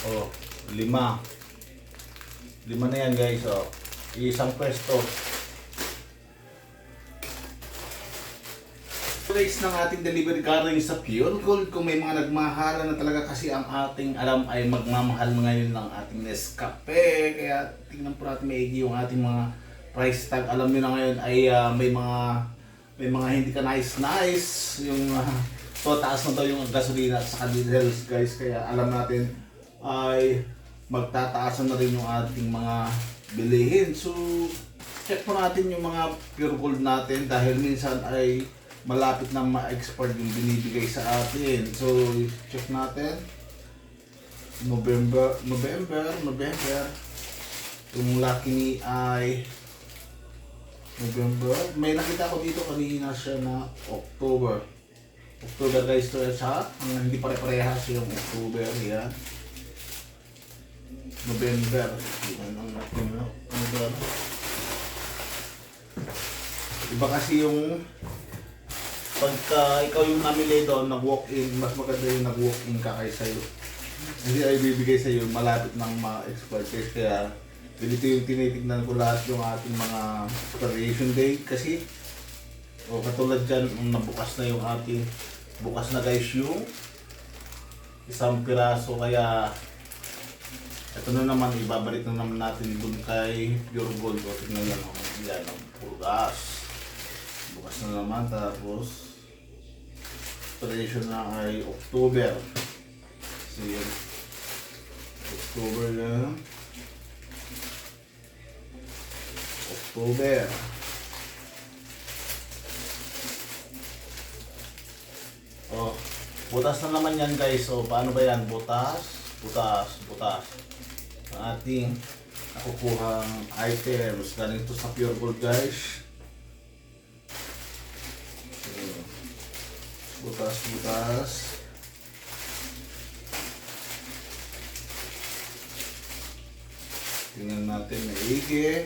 Oh, lima. Lima na yan guys, oh. Isang pwesto. Guys ng ating delivery galing sa Pure Gold kung may mga nagmahala na talaga kasi ang ating alam ay magmamahal ngayon ng ating Nescafe kaya tingnan po natin maigi yung ating mga price tag alam niyo na ngayon ay ah, may mga may mga hindi ka nice nice yung uh, so taas na daw yung gasolina at saka diesels guys kaya alam natin ay magtataasan na rin yung ating mga bilihin so check po natin yung mga pure gold natin dahil minsan ay malapit na ma-export yung binibigay sa atin. So, check natin. November, November, November. Yung lucky ni ay November. May nakita ko dito kanina siya na October. October guys to siya. Hindi pare-parehas yung October. Yan. November. Yan ang natin na. November. Iba kasi yung pagka ikaw yung namili doon, nag-walk-in, mas maganda yung nag-walk-in ka kaysa yung hindi ay bibigay sa iyo malapit ng ma-export case kaya ganito yung tinitignan ko lahat yung ating mga expiration date kasi o katulad dyan nabukas na yung ating bukas na guys yung isang piraso kaya ito na naman ibabalik na naman natin dun kay Pure Gold. O tignan yan o yan ang bukas bukas na naman tapos expiration na ay October. So yun October na. October. Oh butas na naman yan guys. So paano ba yan? Butas butas butas. Ang ating nakukuhang items galing to sa Pure Gold guys. Butas butas. Tingnan natin maigi.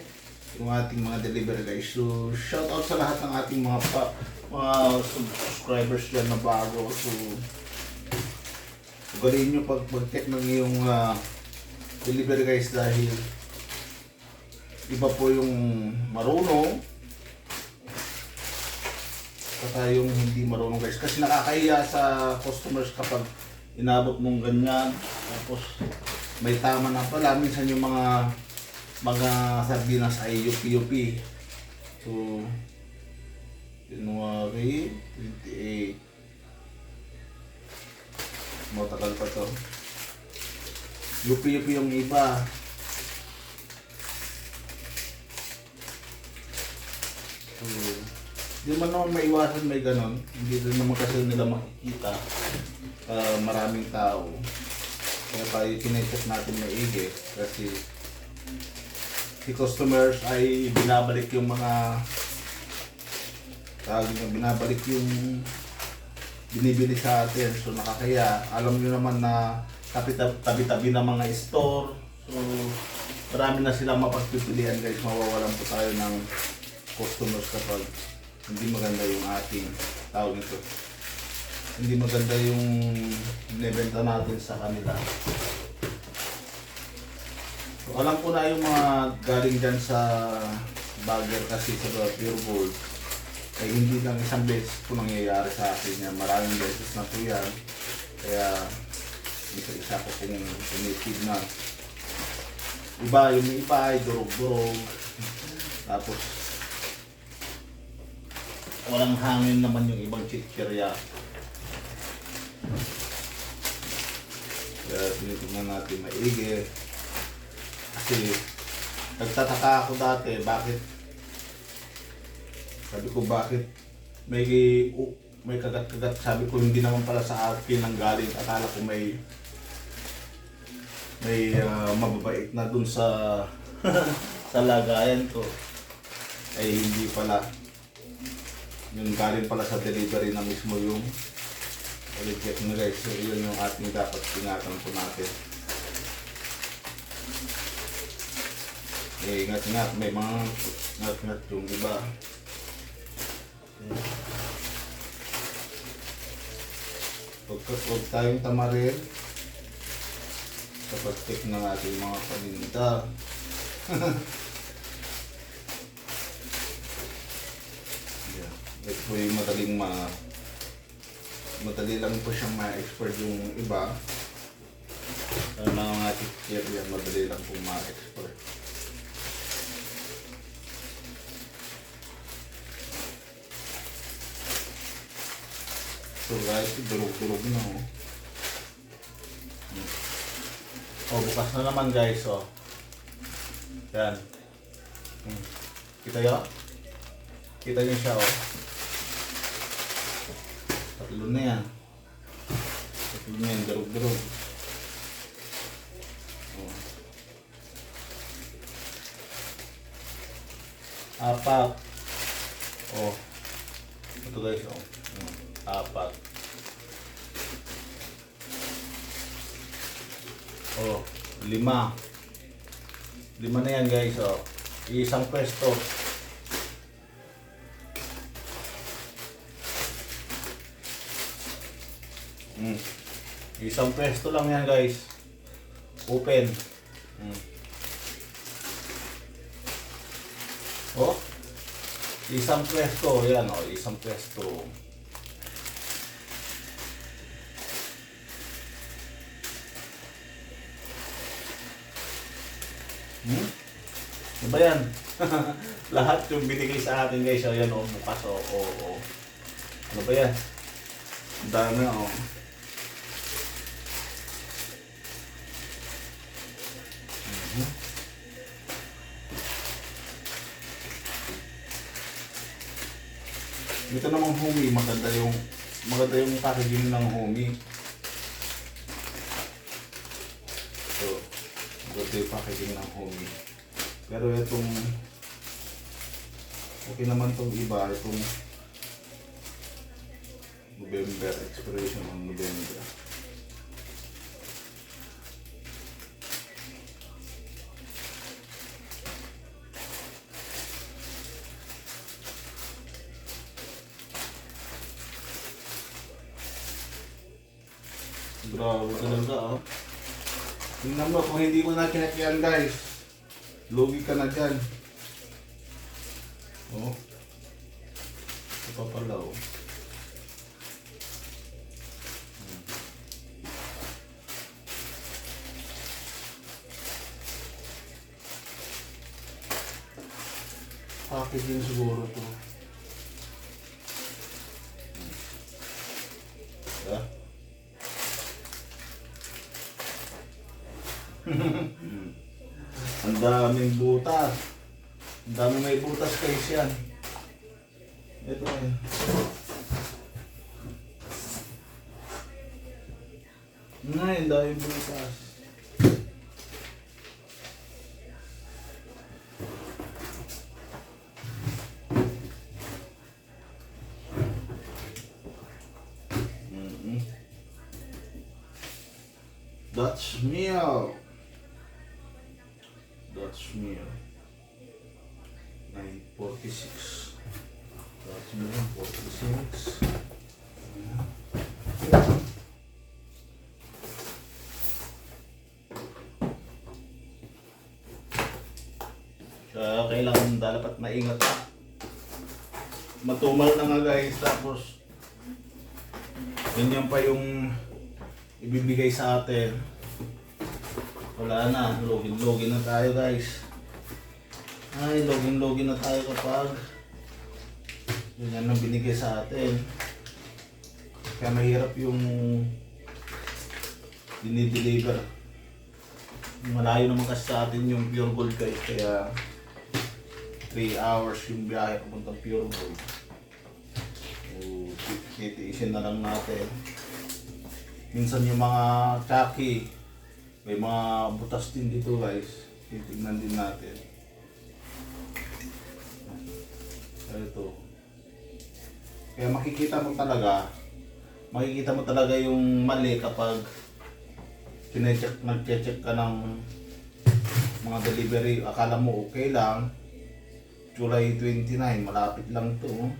Yung ating mga delivery guys. So shout out sa lahat ng ating mga pa, mga subscribers dyan na bago. So Ugalin nyo pag mag-check ng iyong ah, delivery guys dahil iba po yung marunong Saka yung hindi marunong guys. Kasi nakakahiya sa customers kapag inabot mong ganyan. Tapos may tama na pala. Minsan yung mga mga sardinas ay yupi-yupi. So, January 28. Matagal pa to. Yupi-yupi yung iba. So, Di man naman maiwasan may ganon. Hindi rin naman kasi nila makikita. ah, maraming tao. Kaya tayo kinecheck natin maigi. Kasi si customers ay binabalik yung mga tawag nyo, binabalik yung binibili sa atin. So nakakaya, alam nyo naman na tabi- tabi-tabi na mga store. So marami na silang mapagpipilian guys. Mawawalan po tayo ng customers kapag hindi maganda yung ating tawag nito. Hindi maganda yung binibenta natin sa kanila. So, alam ko na yung mga galing dyan sa bagger kasi sa Pure Gold ay hindi lang isang beses po nangyayari sa akin yan. Maraming beses na po yan. Kaya isa-isa ko kung tumitid na. Iba, yung iba ay durog-durog. Tapos walang hangin naman yung ibang chichirya. Kaya tinitingnan natin maigi. Kasi nagtataka ako dati bakit sabi ko bakit may uh, may kagat-kagat sabi ko hindi naman pala sa akin ang galing akala ko may may ah, mababait na dun sa sa lagayan ko ay hindi pala yung galing pala sa delivery na mismo yung reject na guys. So yun yung ating dapat ingatan po natin. Eh, ingat-ingat. May mga ingat-ingat yung iba. Huwag, huwag tayong tamarin. sa pag-check ng ating mga paninda. yeah. Ito po yung madaling ma madali lang po siyang ma-export yung iba. Ang mga teacher yan, madali lang po ma-export. So guys, durog-durog na oh. Oh, bukas na naman guys, oh. Yan. Hmm. Kita yo? Kita niyo siya, oh. Tatlo na yan. Tatlo na yan, durog-durog. Oh. Apat. Oh. Ito guys, oh. Hmm. Apat. Oh, lima. Lima na yan guys, oh. Isang pwesto. Mm. Isang pwesto lang yan guys. Open. Mm. Oh. Isang pwesto, yan oh, isang pwesto. Hmm? Ano ba yan? Lahat yung binigay sa atin guys, oh, yan oh, bukas oh, oh, oh. Ano ba yan? Ang dami. Mhm. Ito namang homie, maganda yung maganda yung packaging ng homie. So, maganda yung packaging ng homie. Pero itong okay naman tong iba, itong November, expiration ng November. Grabe talaga oh. Tingnan mo kung hindi mo na kinakyan guys. Lugi ka na dyan. Oh. Ito pa pala oh. Packaging siguro to. Yeah. Ang daming butas. Ang daming may kayo yan. Ito eh. Ngay, ang daming butas. Mhm. Dutch meal. Dutch meal. 946. Dutch meal 46. Kaya kailangan dapat maingat ka. Matumal na nga guys, tapos ganyan pa yung ibibigay sa atin. Wala na, login-login na tayo guys. Ay, login-login na tayo kapag ganyan ang binigay sa atin. Kaya mahirap yung dinideliver. Malayo naman kasi sa atin yung pure gold guys, kaya 3 hours yung biyahe papuntang pure gold. So, titiisin na lang natin. Minsan yung mga chaki, may mga butas din dito guys. Titignan din natin. Ito. Kaya makikita mo talaga, makikita mo talaga yung mali kapag chinecheck, nag-check ka ng mga delivery. Akala mo okay lang. July 29, malapit lang to.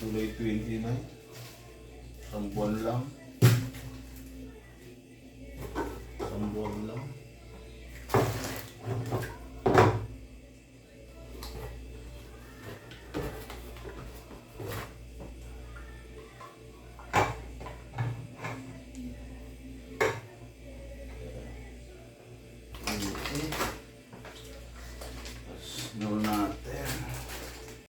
July 29. Isang buwan lang. Isang buwan lang.